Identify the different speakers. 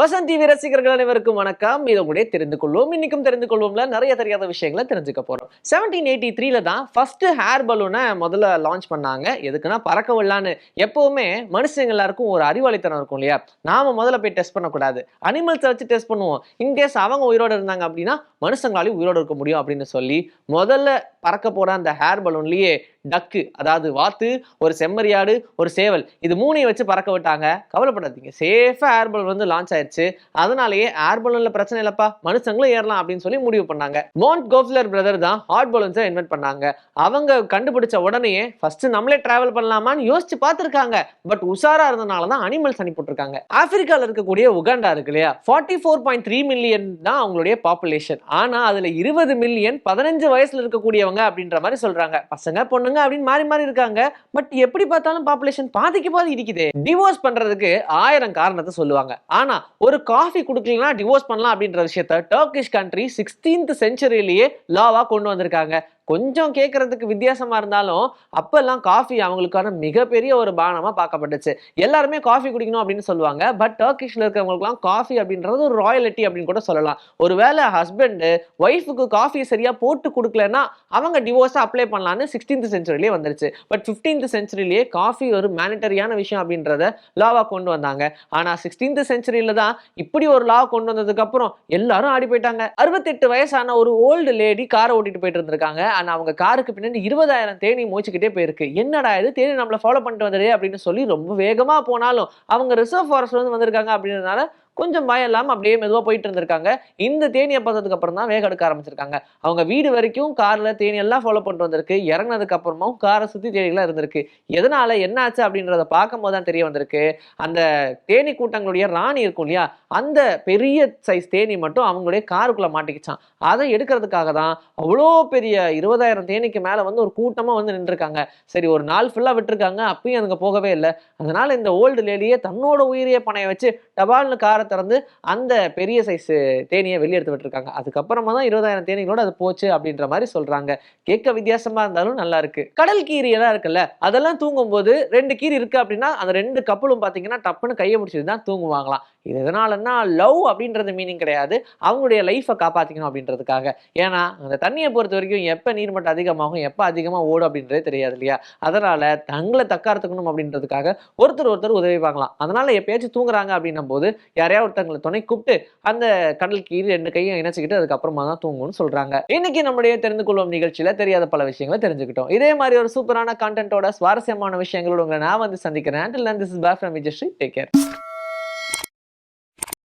Speaker 1: Vasanth TV ரசிகர்கள் அனைவருக்கும் வணக்கம். இதை கூட தெரிந்து கொள்வோம். இன்னைக்கும் தெரிந்து கொள்வோம்ல நிறைய தெரியாத விஷயங்களை தெரிஞ்சுக்க போறோம். செவன்டீன் எயிட்டி த்ரீல தான் ஃபர்ஸ்ட் ஹேர் பலூனை முதல்ல லான்ச் பண்ணாங்க. எதுக்குன்னா பறக்க விடலான்னு. எப்பவுமே மனுஷங்க எல்லாருக்கும் ஒரு அறிவாளித்தனம் இருக்கும் இல்லையா? நாம முதல்ல போய் டெஸ்ட் பண்ணக்கூடாது. அனிமல்ஸை வச்சு டெஸ்ட் பண்ணுவோம். இன்கேஸ் அவங்க உயிரோட இருந்தாங்க அப்படின்னா மனுஷங்களாலையும் உயிரோட இருக்க முடியும் அப்படின்னு சொல்லி முதல்ல பறக்க போற அந்த ஹேர் பலூன்லயே டக்கு அதாவது வாத்து ஒரு செம்மறியாடு ஒரு சேவல். இது மூணையும் வச்சு பறக்க விட்டாங்க. கவலைப்படாதீங்க. சேஃபாக ஏர்பலூன் வந்து லான்ச் ஆயிடுச்சு அதனாலேயே ஏர்பலூனில் பிரச்சனை இல்லைப்பா. மனுஷங்களும் ஏறலாம் அப்படின்னு சொல்லி முடிவு பண்ணாங்க. மோண்ட் கோஃப்லர் பிரதர் தான் ஹாட் பலூன்ஸை இன்வென்ட் பண்ணாங்க. அவங்க கண்டுபிடிச்ச உடனே ஃபர்ஸ்ட் நம்மளே டிராவல் பண்ணலாமான்னு யோசிச்சு பார்த்துருக்காங்க. பட் உஷாரா இருந்தனால தான் அனிமல்ஸ் அனுப்பிட்டுருக்காங்க ஆப்பிரிக்காவில் இருக்கக்கூடிய உகாண்டா இருக்கு இல்லையா? Forty four point three million தான் அவங்களுடைய பாப்புலேஷன் ஆனால் அதில் இருபது மில்லியன் பதினஞ்சு வயசுல இருக்கக்கூடியவங்க அப்படின்ற மாதிரி சொல்றாங்க. பசங்க பொண்ணு பண்ணுங்க அப்படின்னு மாறி மாறி இருக்காங்க. பட் எப்படி பார்த்தாலும் பாப்புலேஷன் பாதிக்கு பாதி இருக்குது டிவோர்ஸ் பண்றதுக்கு ஆயிரம் காரணத்தை சொல்லுவாங்க. ஆனா ஒரு காஃபி கொடுக்கலன்னா டிவோர்ஸ் பண்ணலாம் அப்படின்ற விஷயத்த டர்க்கிஷ் கண்ட்ரி சிக்ஸ்டீன்த் செஞ்சுரியிலேயே லாவா கொண்டு வந்திருக்காங்க. கொஞ்சம் கேட்கறதுக்கு வித்தியாசமா இருந்தாலும் அப்பெல்லாம் காஃபி அவங்களுக்கான மிகப்பெரிய ஒரு பானமா பார்க்கப்பட்டுச்சு. எல்லாருமே காஃபி குடிக்கணும் அப்படின்னு சொல்லுவாங்க. பட் டர்க்கிஷ்ல இருக்கிறவங்களுக்குலாம் காஃபி அப்படின்றது ஒரு ராயலிட்டி அப்படின்னு கூட சொல்லலாம். ஒருவேளை ஹஸ்பண்டு ஒய்ஃபுக்கு காஃபி சரியா போட்டு கொடுக்கலன்னா அவங்க டிவோர்ஸை அப்ளை பண்ணலான்னு சிக்ஸ்டீன்த் செஞ்சுரியிலே வந்துருச்சு. பட் ஃபிஃப்டீன்த் செஞ்சுரியிலேயே காஃபி ஒரு மேனிட்டரியான விஷயம் அப்படின்றத லாவா கொண்டு வந்தாங்க. ஆனா சிக்ஸ்டீன்த் செஞ்சுரியில தான் இப்படி ஒரு லா கொண்டு வந்ததுக்கு அப்புறம் எல்லாரும் ஆடி போயிட்டாங்க. அறுபத்தெட்டு வயசான ஒரு ஓல்டு லேடி காரை ஓட்டிட்டு போயிட்டு இருந்திருக்காங்க. ஆனா அவங்க காருக்கு பின்னாடி இருபதாயிரம் தேனி மோச்சிக்கிட்டே போயிருக்கு. என்னடா இது? தேனி நம்மளை ஃபாலோ பண்ணிட்டு வந்ததே அப்படின்னு சொல்லி ரொம்ப வேகமாக போனாலும் அவங்க ரிசர்வ் ஃபாரஸ்ட் வந்து வந்திருக்காங்க அப்படின்றதுனால கொஞ்சம் பயம் இல்லாமல் அப்படியே மெதுவாக போயிட்டு இருந்திருக்காங்க. இந்த தேனியை பார்த்ததுக்கு அப்புறம் தான் வேக எடுக்க ஆரம்பிச்சிருக்காங்க. அவங்க வீடு வரைக்கும் காரில் தேனி எல்லாம் ஃபாலோ பண்ணிட்டு வந்திருக்கு. இறங்கினதுக்கு அப்புறமும் காரை சுற்றி தேனிகளாக இருந்திருக்கு. எதனால என்ன ஆச்சு அப்படின்றத பார்க்கும் போது தான் தெரிய வந்திருக்கு. அந்த தேனி கூட்டங்களுடைய ராணி இருக்கும் இல்லையா? அந்த பெரிய சைஸ் தேனி மட்டும் அவங்களுடைய காருக்குள்ளே மாட்டிக்கிச்சான். அதை எடுக்கிறதுக்காக தான் அவ்வளோ பெரிய இருபதாயிரம் தேனிக்கு மேலே வந்து ஒரு கூட்டமாக வந்து நின்றுருக்காங்க. சரி ஒரு நாள் ஃபுல்லாக விட்டுருக்காங்க. அப்பயும் அதுங்க போகவே இல்லை. அதனால இந்த ஓல்டு லேடியே தன்னோட உயிரிய பணைய வச்சு டபால்னு காரை திறந்து அந்த பெரிய சைஸ் தேனியை வெளியெடுத்து விட்டுருக்காங்க. அதுக்கப்புறமா தான் இருபதாயிரம் தேனிகளோட அது போச்சு அப்படின்ற மாதிரி சொல்றாங்க. கேட்க வித்தியாசமா இருந்தாலும் நல்லா இருக்கு. கடல் கீரி எல்லாம் இருக்குல்ல அதெல்லாம் தூங்கும்போது ரெண்டு கீரி இருக்கு அப்படின்னா அந்த ரெண்டு கப்பலும் பாத்தீங்கன்னா டப்புன்னு கையை முடிச்சது தான் தூங்குவாங்களாம். இது எதனாலன்னா லவ் அப்படின்றது மீனிங் கிடையாது. அவங்களுடைய லைஃப்பை காப்பாற்றிக்கணும் அப்படின்றதுக்காக. ஏன்னா அந்த தண்ணியை பொறுத்த வரைக்கும் எப்போ நீர்மட்டம் அதிகமாகும் எப்போ அதிகமாக ஓடும் அப்படின்றதே தெரியாது இல்லையா? அதனால் தங்களை தக்கார்த்துக்கணும் அப்படின்றதுக்காக ஒருத்தர் ஒருத்தர் உதவிப்பாங்களாம் அதனால் எப்பயாச்சும் தூங்குறாங்க அப்படின்னும் போது யாரையா ஒருத்தங்களை துணை கூப்பிட்டு அந்த கடல் கீழ் ரெண்டு கையும் இணைச்சிக்கிட்டு அதுக்கப்புறமா தான் தூங்கும்னு சொல்கிறாங்க இன்னைக்கு நம்முடைய தெரிந்து கொள்வோம் நிகழ்ச்சியில தெரியாத பல விஷயங்களை தெரிஞ்சுக்கிட்டோம். இதே மாதிரி ஒரு சூப்பரான கான்டென்ட்டோட சுவாரஸ்யமான விஷயங்களோட உங்களை நான் வந்து சந்திக்கிறேன். And this is is Vijayasri take care